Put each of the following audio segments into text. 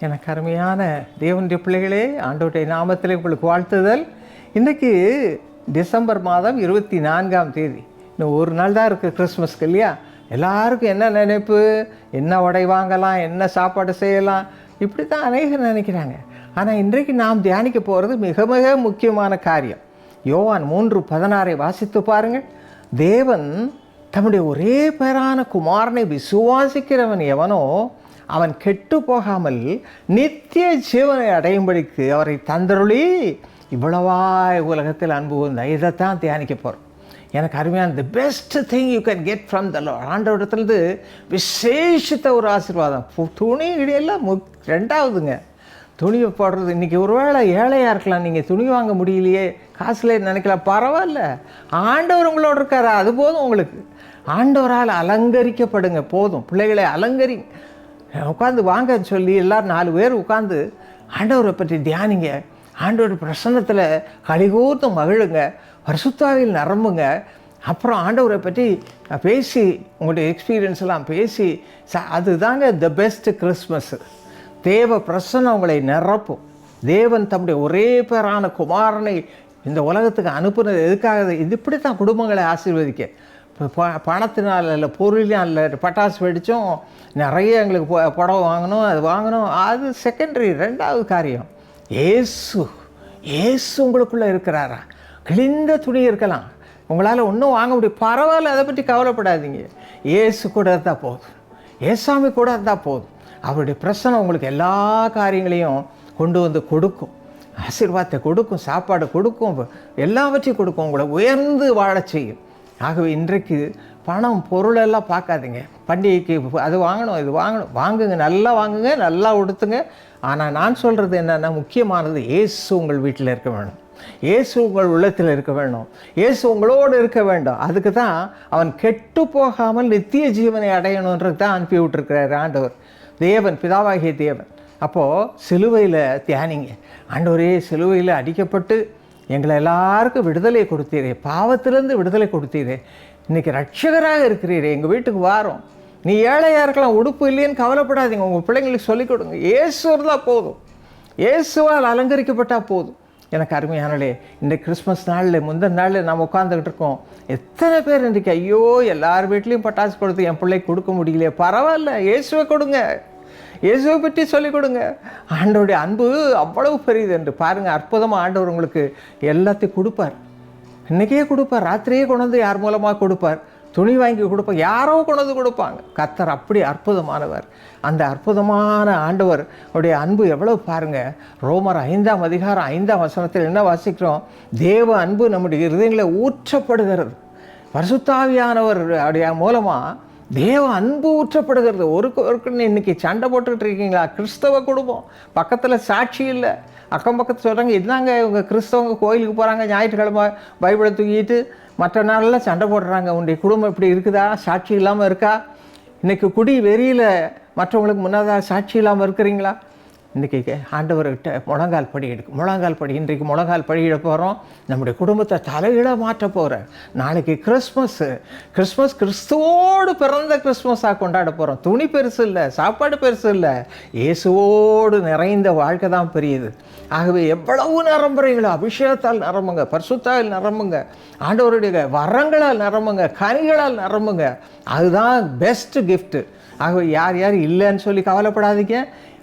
எனக்கு அருமையான தேவனுடைய பிள்ளைகளே ஆண்டோடைய நாமத்தில் உங்களுக்கு வாழ்த்துதல். இன்றைக்கு டிசம்பர் மாதம் இருபத்தி நான்காம் தேதி. இன்னும் ஒரு நாள் தான் இருக்குது கிறிஸ்மஸ்க்கு இல்லையா? எல்லாருக்கும் என்ன நினைப்பு? என்ன உடை வாங்கலாம்? என்ன சாப்பாடு செய்யலாம்? இப்படி தான் அநேகர் நினைக்கிறாங்க. ஆனால் இன்றைக்கு நாம் தியானிக்க போகிறது மிக மிக முக்கியமான காரியம். யோவான் மூன்று பதினாறை வாசித்து பாருங்கள். தேவன் தம்முடைய ஒரே பேரான குமாரனை விசுவாசிக்கிறவன் எவனோ அவன் கெட்டு போகாமல் நித்திய ஜீவனை அடையும்படிக்கு அவரை தந்தருளி இவ்வளவா உலகத்தில் அன்பு வந்த இதைத்தான் தியானிக்க போகிறோம் எனக்கு அருமையான the best thing you can get from the ஆண்டவரிடத்துலேருந்து விசேஷித்த ஒரு ஆசீர்வாதம். துணி இடையெல்லாம் மு ரெண்டாவதுங்க. துணியை போடுறது இன்றைக்கி ஒருவேளை ஏழையாக இருக்கலாம். நீங்கள் துணி வாங்க முடியலையே. காசுல நினைக்கலாம். பரவாயில்ல. ஆண்டவர் உங்களோட இருக்காரா? அது போதும் உங்களுக்கு. ஆண்டவரால் அலங்கரிக்கப்படுங்க. போதும். பிள்ளைகளை அலங்கரி உட்காந்து வாங்கன்னு சொல்லி எல்லோரும் நாலு பேர் உட்காந்து ஆண்டவரை பற்றி தியானிங்க. ஆண்டவர் பிரசன்னத்தில் கலிகூர்ந்து மகிழுங்க. பரிசுத்தாவில் நிரம்புங்க. அப்புறம் ஆண்டவரை பற்றி பேசி உங்களுடைய எக்ஸ்பீரியன்ஸ் எல்லாம் பேசி ச அதுதாங்க த பெஸ்ட் கிறிஸ்மஸ்ஸு தேவ பிரசன்னம் உங்களை நிரப்பும். தேவன் தம்முடைய ஒரே பேரான குமாரனை இந்த உலகத்துக்கு அனுப்புனது எதுக்காக? இது இப்படி தான் குடும்பங்களை ஆசீர்வதிக்க. ப பணத்தினால் இல்லை பொருளினால் இல்லை பட்டாசு வெடித்தோம் நிறைய எங்களுக்கு புடவை வாங்கணும் அது வாங்கணும். அது செகண்டரி ரெண்டாவது காரியம். ஏசு ஏசு உங்களுக்குள்ளே இருக்கிறாரா? கிழிந்த துணி இருக்கலாம். உங்களால் ஒன்றும் வாங்க முடியும். பரவாயில்ல அதை பற்றி கவலைப்படாதீங்க. ஏசு கூட இருந்தால் போதும். ஏசாமி கூட இருந்தால் போதும். அவருடைய பிரச்சனை உங்களுக்கு எல்லா காரியங்களையும் கொண்டு வந்து கொடுக்கும். ஆசீர்வாதத்தை கொடுக்கும் சாப்பாடு கொடுக்கும் எல்லாவற்றையும் கொடுக்கும். உங்களை உயர்ந்து வாழ செய்யும். ஆகவே இன்றைக்கு பணம் பொருளெல்லாம் பார்க்காதீங்க. பண்டிகைக்கு அது வாங்கணும் இது வாங்கணும். வாங்குங்க நல்லா வாங்குங்க நல்லா உடுத்துங்க. ஆனால் நான் சொல்கிறது என்னென்னா முக்கியமானது இயேசு உங்கள் வீட்டில் இருக்க வேணும். இயேசு உங்கள் உள்ளத்தில் இருக்க வேண்டும் இயேசு உங்களோடு இருக்க வேண்டும். அதுக்கு தான் அவன் கெட்டு போகாமல் நித்திய ஜீவனை அடையணுன்றது தான் அனுப்பி விட்டுருக்கிறார் ஆண்டவர். தேவன் பிதாவாகிய தேவன். அப்போது சிலுவையில் தியானிங்க. ஆண்டவரே சிலுவையில் அடிக்கப்பட்டு எங்களை எல்லாருக்கும் விடுதலை கொடுத்தீரே பாவத்திலேருந்து விடுதலை கொடுத்தீரே. இன்றைக்கி ரட்சகராக இருக்கிறீரே எங்கள் வீட்டுக்கு வாரோம். நீ ஏழையாக இருக்கலாம் உடுப்பு இல்லைன்னு கவலைப்படாதீங்க உங்கள் பிள்ளைங்களுக்கு சொல்லிக் கொடுங்க. இயேசு இருந்தால் போதும். இயேசுவால் அலங்கரிக்கப்பட்டால் போதும். எனக்கு அருமையானலே இந்த கிறிஸ்மஸ் நாளில் முந்தின நாளில் நாம் உட்காந்துக்கிட்டு இருக்கோம். எத்தனை பேர் இன்றைக்கி ஐயோ எல்லார் வீட்லேயும் பட்டாசு கொடுத்து என் பிள்ளைக்கு கொடுக்க முடியலையே. பரவாயில்ல இயேசுவை கொடுங்க. இயேசுவை பற்றி சொல்லிக் கொடுங்க. ஆண்டவருடைய அன்பு அவ்வளவு பெரியது என்று. பாருங்கள் அற்புதமாக ஆண்டவர் உங்களுக்கு எல்லாத்தையும் கொடுப்பார். இன்றைக்கே கொடுப்பார். ராத்திரியே கொண்டு வந்து யார் மூலமாக கொடுப்பார்? துணி வாங்கி கொடுப்பார். யாரோ கொண்டு வந்து கொடுப்பாங்க. கத்தர் அப்படி அற்புதமானவர். அந்த அற்புதமான ஆண்டவர் உடைய அன்பு எவ்வளவு பாருங்க. ரோமர் ஐந்தாம் அதிகாரம் ஐந்தாம் வசனத்தில் என்ன வாசிக்கிறோம்? தேவ அன்பு நம்முடைய இருதயங்களை ஊற்றப்படுகிறது. பரிசுத்தாவியானவர் உடைய மூலமாக தேவ அன்பு ஊற்றப்படுகிறது. ஒரு ஒருக்கு இன்னைக்கு சண்டை போட்டுக்கிட்டு இருக்கீங்களா? கிறிஸ்தவ குடும்பம். பக்கத்தில் சாட்சி இல்லை. அக்கம் பக்கத்தில் சொல்கிறாங்க இதுதாங்க இவங்க கிறிஸ்தவங்க கோயிலுக்கு போகிறாங்க ஞாயிற்றுக்கிழமை பைபிளை தூக்கிட்டு மற்ற நாளெல்லாம் சண்டை போடுறாங்க உன்னுடைய குடும்பம் இப்படி இருக்குதா? சாட்சி இல்லாமல் இருக்கா? இன்றைக்கி குடி வெறியில் மற்றவங்களுக்கு முன்னதாக சாட்சி இல்லாமல் இருக்கிறீங்களா? இன்றைக்கி ஆண்டவர்கிட்ட முழங்கால் படி எடுக்கும். முழங்கால் படி இன்றைக்கு முழங்கால் படியிட போகிறோம் நம்முடைய குடும்பத்தை தலையிட மாற்ற போகிறேன் நாளைக்கு கிறிஸ்மஸ்ஸு கிறிஸ்மஸ் கிறிஸ்துவோடு பிறந்த கிறிஸ்மஸாக கொண்டாட போகிறோம் துணி பெருசு இல்லை சாப்பாடு பெருசு இல்லை. இயேசுவோடு நிறைந்த வாழ்க்கை தான் பெரியது. ஆகவே எவ்வளவு நிரம்புறீங்களோ அபிஷேகத்தால் நிரம்புங்க பரிசுத்தால் நிரம்புங்க. ஆண்டவருடைய வரங்களால் நிரம்புங்க கனிகளால் நிரம்புங்க. அதுதான் பெஸ்ட்டு கிஃப்ட்டு ஆகவே யார் யார் இல்லைன்னு சொல்லி கவலைப்படாதீங்க.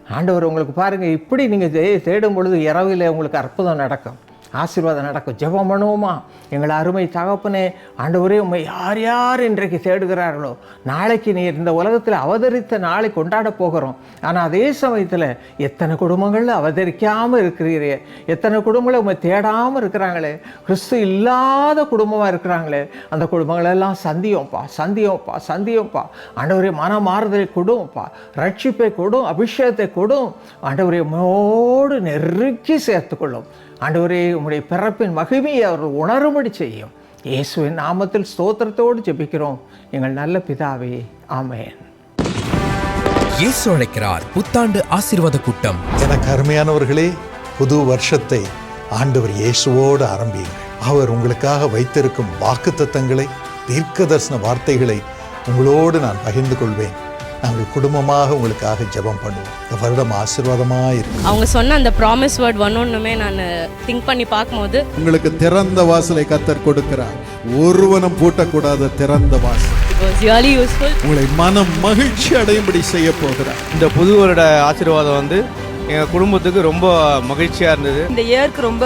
ஆண்டவர் உங்களுக்கு பாருங்கள் இப்படி நீங்கள் தே தேடும் பொழுது இரவில் உங்களுக்கு அற்புதம் நடக்கும். ஆசீர்வாதம் நடக்கும். ஜெபம் பண்ணுவோமா? எங்கள் அருமை தகப்பனே ஆண்டவரே உண்மை யார் யார் இன்றைக்கு தேடுகிறார்களோ நாளைக்கு நீர் இந்த உலகத்தில் அவதரித்த நாளை கொண்டாட போகிறோம். ஆனால் அதே சமயத்தில் எத்தனை குடும்பங்களில் அவதரிக்காமல் இருக்கிறீரே? எத்தனை குடும்பங்களை உண்மை தேடாமல் இருக்கிறாங்களே? கிறிஸ்து இல்லாத குடும்பமாக இருக்கிறாங்களே? அந்த குடும்பங்களெல்லாம் சந்தியோம்ப்பா சந்தியோம்ப்பா சந்தியோம்ப்பா ஆண்டவரே மன மாறுதலை கொடும்ப்பா ரட்சிப்பை கொடும் அபிஷேகத்தை கொடும். ஆண்டவரே மோடு நெருக்கி சேர்த்துக்கொள்ளும். ஆண்டவரே உம்முடைய பிறப்பின் மகிமையை அவர் உணரும்படி செய்யும். இயேசுவின் நாமத்தில் ஸ்தோத்திரத்தோடு ஜெபிக்கிறோம். எங்கள் நல்ல பிதாவே ஆமென். இயேசு அழைக்கிறார் புத்தாண்டு ஆசீர்வாத கூட்டம். எனக்கு அருமையானவர்களே புது வருஷத்தை ஆண்டவர் இயேசுவோடு ஆரம்பியுங்கள். அவர் உங்களுக்காக வைத்திருக்கும் வாக்குத்தத்தங்களை தீர்க்க தரிசன வார்த்தைகளை உங்களோடு நான் பகிர்ந்து கொள்வேன். நாங்கள் குடும்பமாக உங்களுக்காக ஜெபம் பண்ணுவோம். இந்த வருடம் ஆசீர்வாதமாக இருக்கும் அவங்க சொன்ன அந்த ப்ராமிஸ் வேர்ட் ஒன்னொன்றுமே நான் திங்க் பண்ணி பார்க்கும்போது உங்களுக்கு திறந்த வாசலை கத்தர் கொடுக்கிறார். ஒருவனும் பூட்டக்கூடாத திறந்த வாசல். உங்களை மனம் மகிழ்ச்சி அடையும்படி செய்ய போகிறார். இந்த புது வருட ஆசீர்வாதம் வந்து எங்கள் குடும்பத்துக்கு ரொம்ப மகிழ்ச்சியாக இருந்தது. இந்த இயருக்கு ரொம்ப